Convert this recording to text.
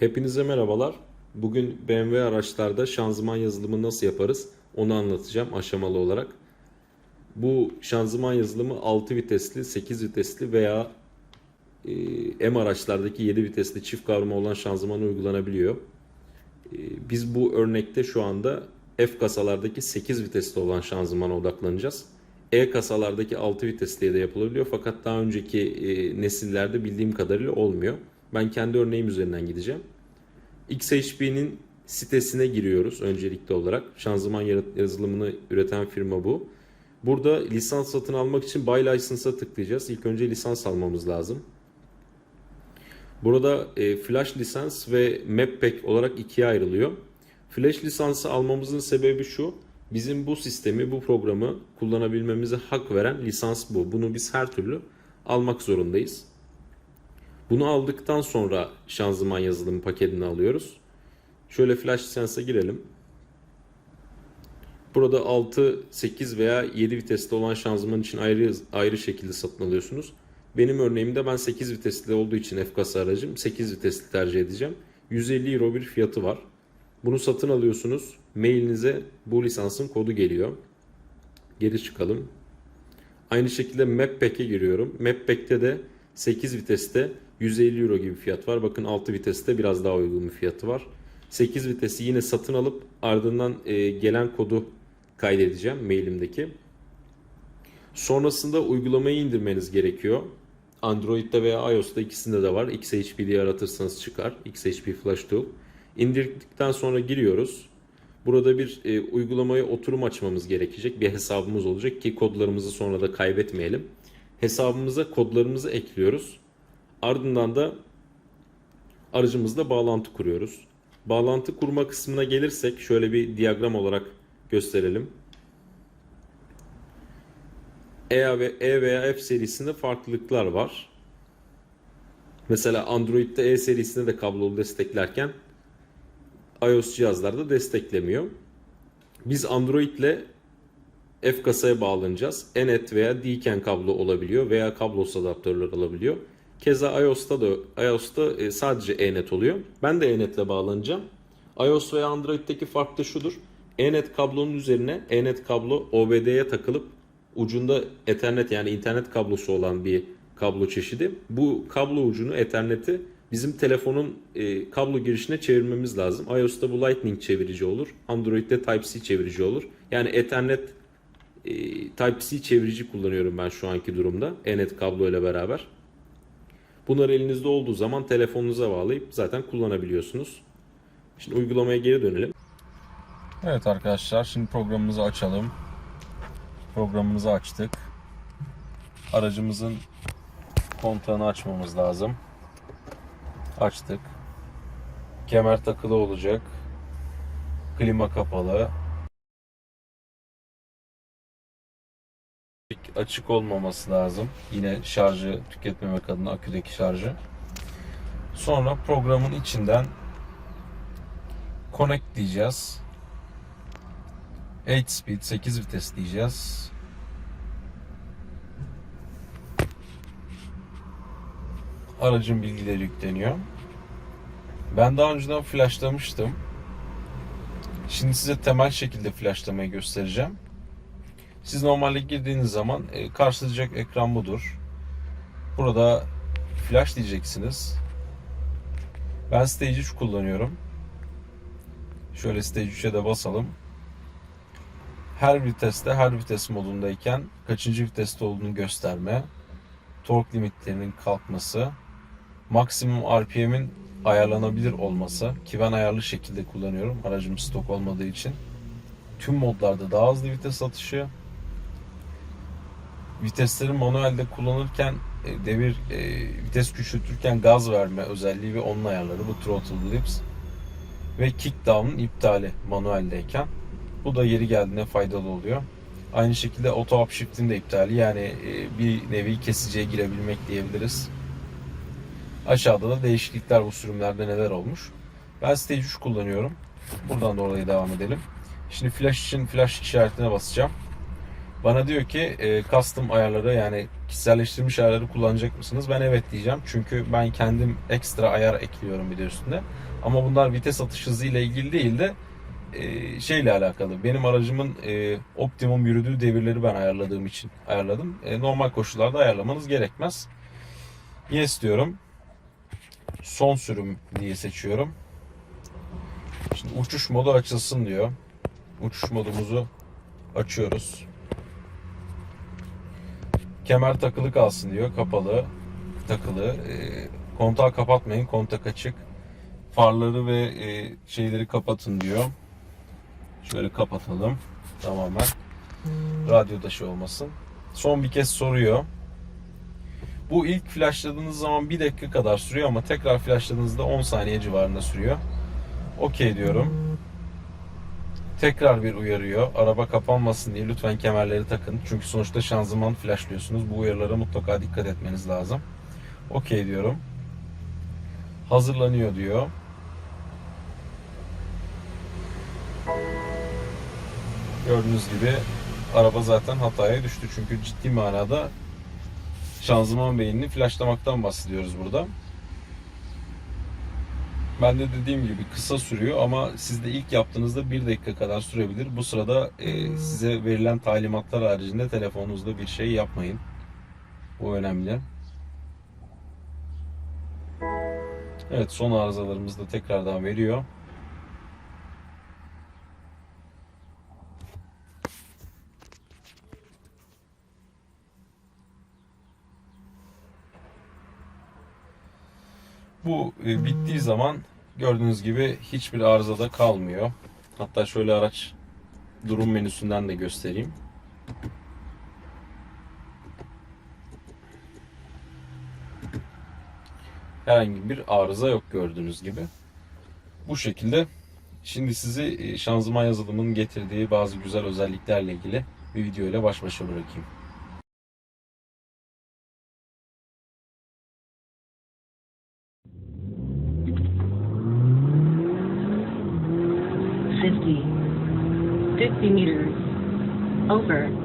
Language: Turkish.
Hepinize merhabalar. Bugün BMW araçlarda şanzıman yazılımı nasıl yaparız onu anlatacağım aşamalı olarak. Bu şanzıman yazılımı 6 vitesli, 8 vitesli veya e, M araçlardaki 7 vitesli çift kavrama olan şanzımana uygulanabiliyor. E, Biz bu örnekte şu anda F kasalardaki 8 vitesli olan şanzımana odaklanacağız. E kasalardaki 6 vitesliye de yapılabiliyor fakat daha önceki e, nesillerde bildiğim kadarıyla olmuyor. Ben kendi örneğim üzerinden gideceğim. XHP'nin sitesine giriyoruz öncelikli olarak. Şanzıman yazılımını üreten firma bu. Burada lisans satın almak için Buy License'a tıklayacağız. İlk önce lisans almamız lazım. Burada e, flash lisans ve map pack olarak ikiye ayrılıyor. Flash lisansı almamızın sebebi şu. Bizim bu sistemi, bu programı kullanabilmemize hak veren lisans bu. Bunu biz her türlü almak zorundayız. Bunu aldıktan sonra şanzıman yazılımı paketini alıyoruz. Şöyle flash lisansa girelim. Burada 6, 8 veya 7 vitesli olan şanzıman için ayrı ayrı şekilde satın alıyorsunuz. Benim örneğimde ben 8 vitesli olduğu için F kasa aracım 8 vitesli tercih edeceğim. 150 euro bir fiyatı var. Bunu satın alıyorsunuz. Mailinize bu lisansın kodu geliyor. Geri çıkalım. Aynı şekilde Map Pack'e giriyorum. Map Pack'te de 8 viteste 150 euro gibi fiyat var. Bakın 6 viteste biraz daha uygun bir fiyatı var. 8 vitesi yine satın alıp ardından e, gelen kodu kaydedeceğim mailimdeki. Sonrasında uygulamayı indirmeniz gerekiyor. Android'de veya iOS'ta ikisinde de var. XHP diye aratırsanız çıkar. XHP Flash Tool. İndirdikten sonra giriyoruz. Burada bir e, uygulamaya oturum açmamız gerekecek. Bir hesabımız olacak ki kodlarımızı sonra da kaybetmeyelim. Hesabımıza kodlarımızı ekliyoruz. Ardından da aracımızla bağlantı kuruyoruz. Bağlantı kurma kısmına gelirsek şöyle bir diyagram olarak gösterelim. E ve E veya F serisinde farklılıklar var. Mesela Android'de E serisinde de kablolu desteklerken iOS cihazlarda desteklemiyor. Biz Android ile F kasaya bağlanacağız. Enet veya Diken kablo olabiliyor veya kablosuz adaptörler olabiliyor. Keza iOS'ta da iOS'ta e, sadece Enet oluyor. Ben de Enet ile bağlanacağım. iOS veya Android'deki fark da şudur. Enet kablonun üzerine Enet kablo OBD'ye takılıp ucunda Ethernet yani internet kablosu olan bir kablo çeşidi. Bu kablo ucunu Ethernet'i bizim telefonun e, kablo girişine çevirmemiz lazım. iOS'ta bu Lightning çevirici olur. Android'de Type-C çevirici olur. Yani Ethernet e, Type-C çevirici kullanıyorum ben şu anki durumda. Ethernet kablo ile beraber. Bunlar elinizde olduğu zaman telefonunuza bağlayıp zaten kullanabiliyorsunuz. Şimdi uygulamaya geri dönelim. Evet arkadaşlar şimdi programımızı açalım. Programımızı açtık. Aracımızın kontağını açmamız lazım. Açtık. Kemer takılı olacak. Klima kapalı. Açık olmaması lazım. Yine şarjı tüketmemek adına aküdeki şarjı. Sonra programın içinden connect diyeceğiz. 8 speed 8 vites diyeceğiz. Aracın bilgileri yükleniyor. Ben daha önceden flashlamıştım. Şimdi size temel şekilde flashlamayı göstereceğim. Siz normalde girdiğiniz zaman e, karşılayacak ekran budur. Burada flash diyeceksiniz. Ben Stage 3 kullanıyorum. Şöyle Stage 3'e de basalım her viteste her vites modundayken kaçıncı viteste olduğunu gösterme, tork limitlerinin kalkması, maksimum RPM'in ayarlanabilir olması ki ben ayarlı şekilde kullanıyorum aracım stok olmadığı için. Tüm modlarda daha hızlı vites atışı, vitesleri manuelde kullanırken e, devir e, vites küçültürken gaz verme özelliği ve onun ayarları bu throttle blips ve kickdown'un iptali manueldeyken. Bu da yeri geldiğinde faydalı oluyor. Aynı şekilde auto upshift'in de iptali yani e, bir nevi kesiciye girebilmek diyebiliriz. Aşağıda da değişiklikler bu sürümlerde neler olmuş. Ben Stage 3 kullanıyorum. Buradan da oraya devam edelim. Şimdi flash için flash işaretine basacağım. Bana diyor ki e, custom ayarları yani kişiselleştirilmiş ayarları kullanacak mısınız? Ben evet diyeceğim. Çünkü ben kendim ekstra ayar ekliyorum bir de. Ama bunlar vites atış hızı ile ilgili değil de e, şeyle alakalı. Benim aracımın e, optimum yürüdüğü devirleri ben ayarladığım için ayarladım. E, normal koşullarda ayarlamanız gerekmez. Yes diyorum. Son sürüm diye seçiyorum. Şimdi uçuş modu açılsın diyor. Uçuş modumuzu açıyoruz. Kemer takılı kalsın diyor. Kapalı, takılı. E, kontağı kapatmayın. Kontak açık. Farları ve e, şeyleri kapatın diyor. Şöyle kapatalım. Tamamen. Radyo dışı olmasın. Son bir kez soruyor. Bu ilk flashladığınız zaman 1 dakika kadar sürüyor ama tekrar flashladığınızda 10 saniye civarında sürüyor. Okey diyorum. Tekrar bir uyarıyor. Araba kapanmasın diye lütfen kemerleri takın. Çünkü sonuçta şanzıman flashlıyorsunuz. Bu uyarılara mutlaka dikkat etmeniz lazım. Okey diyorum. Hazırlanıyor diyor. Gördüğünüz gibi araba zaten hataya düştü. Çünkü ciddi manada şanzıman beynini flashlamaktan bahsediyoruz burada. Ben de dediğim gibi kısa sürüyor ama siz de ilk yaptığınızda bir dakika kadar sürebilir. Bu sırada e, size verilen talimatlar haricinde telefonunuzda bir şey yapmayın. Bu önemli. Evet son arızalarımız da tekrardan veriyor. Bu e, bittiği zaman gördüğünüz gibi hiçbir arızada kalmıyor. Hatta şöyle araç durum menüsünden de göstereyim. Herhangi bir arıza yok gördüğünüz gibi. Bu şekilde şimdi sizi e, şanzıman yazılımının getirdiği bazı güzel özelliklerle ilgili bir video ile baş başa bırakayım. Meters. Over.